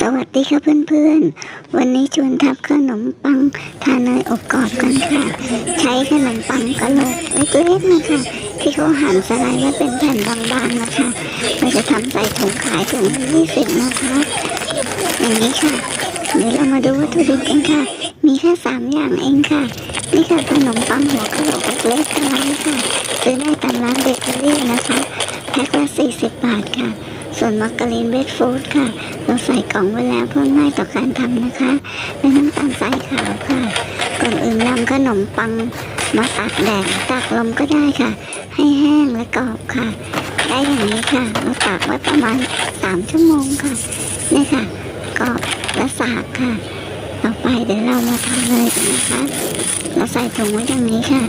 สวัสดีค่ะเพื่อนๆ วันนี้ชวนทำขนมปังทาเนยอบกรอบกันค่ะ ใช้ขนมปังกะโหลกเล็กๆนะคะ ที่เขาหั่นสไลด์ไว้เป็นแผ่นบางๆนะคะ เราจะทำใส่ถุงขายถุงยี่สิบนะคะ อย่างนี้ค่ะ เดี๋ยวเรามาดูวัตถุดิบกันค่ะ มีแค่สามอย่างเองค่ะ นี่ค่ะขนมปังหัวกะโหลกเล็กๆสไลด์ค่ะซื้อได้ตามร้านเบเกอรี่นะคะ แพ็คละ40บาทค่ะ ส่วนมักกะลินเบดฟูดค่ะ เราใส่กล่องไว้แล้วเพื่อง่ายต่อการทำนะคะและน้ำตาลทรายขาวค่ะ ก่อนอื่นนำขนมปังมาตากแดดตากลมก็ได้ค่ะ ให้แห้งและกรอบค่ะ ได้อย่างนี้ค่ะ เราตากไว้ประมาณ 3 ชั่วโมงค่ะ นี่ค่ะกรอบและสากค่ะ ต่อไปเดี๋ยวเรามาทำเลยนะคะ เราใส่ถุงไว้อย่างนี้ค่ะ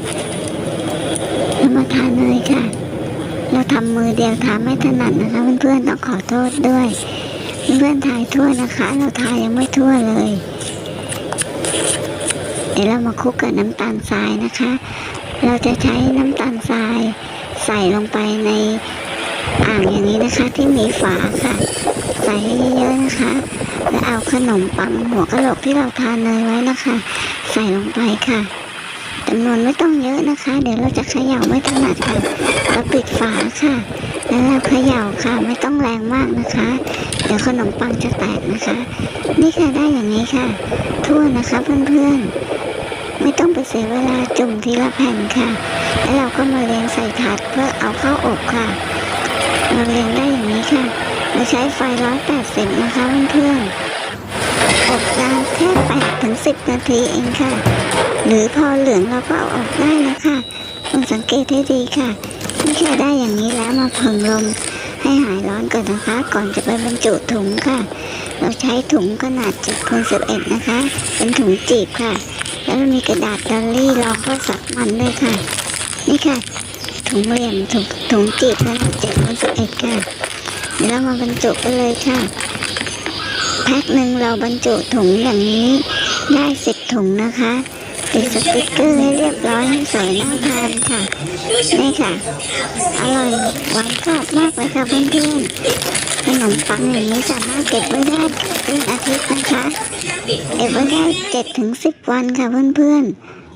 แล้วมาทานเลยค่ะ เราทำมือเดียวทำไม่ถนัดนะคะเพื่อนๆต้องขอโทษด้วย เพื่อนๆทายทั่วนะคะ เราทายยังไม่ทั่วเลย เดี๋ยวเรามาคลุกกับน้ำตาลทรายนะคะ เราจะใช้น้ำตาลทรายใส่ลงไปในอ่างอย่างนี้นะคะ ที่มีฝาค่ะ ใส่ให้เยอะๆนะคะแล้วเอาขนมปังหัวกะโหลกที่เราทานเนยไว้นะคะ ใส่ลงไปค่ะ จำนวนไม่ต้องเยอะนะคะ เดี๋ยวเราจะเขย่าไม่ถนัดค่ะเราปิดฝาค่ะ แล้วเราเขย่าค่ะไม่ต้องแรงมากนะคะ เดี๋ยวขนมปังจะแตกนะคะ นี่ค่ะได้อย่างนี้ค่ะ ทั่วนะคะเพื่อนๆ ไม่ต้องไปเสียเวลาจุ่มทีละแผ่นค่ะ แล้วเราก็มาเรียงใส่ถาดเพื่อเอาเข้าอบค่ะ เราเรียงได้อย่างนี้ค่ะเราใช้ไฟร้อยแปดสิบนะคะเพื่อนๆอบนานแค่แปดถึงสิบนาทีเองค่ะ หรือพอเหลืองเราก็เอาออกได้นะคะต้องสังเกตให้ดีค่ะนี่ค่ได้อย่างนี้แล้วมาผึ่งลมให้หายร้อนก่อนนะคะ ก่อนจะไปบรรจุถุงค่ะ เราใช้ถุงขนาด7คูณ11 นะคะ เป็นถุงจีบค่ะ แล้วมีกระดาษดอลลี่รองก็สักมันด้วยค่ะ นี่ค่ะ ถุงเหลี่ยมถุงถุงจีบขนาด7คูณ11 ค่ะเดี๋ยวเรามาบรรจุกันเลยค่ะ แพ็คหนึ่งเราบรรจุถุงอย่างนี้ได้สิบถุงนะคะ ติดสติกเกอร์ให้เรียบร้อยให้สวยน่าทานค่ะนี่ค่ะ อร่อยหวานกรอบมากเลยค่ะเพื่อนๆขนมปังอย่างนี้สามารถเก็บไว้ได้เป็นอาทิตย์นะคะ เก็บไว้ได้เจ็ดถึงสิบวันค่ะเพื่อนๆ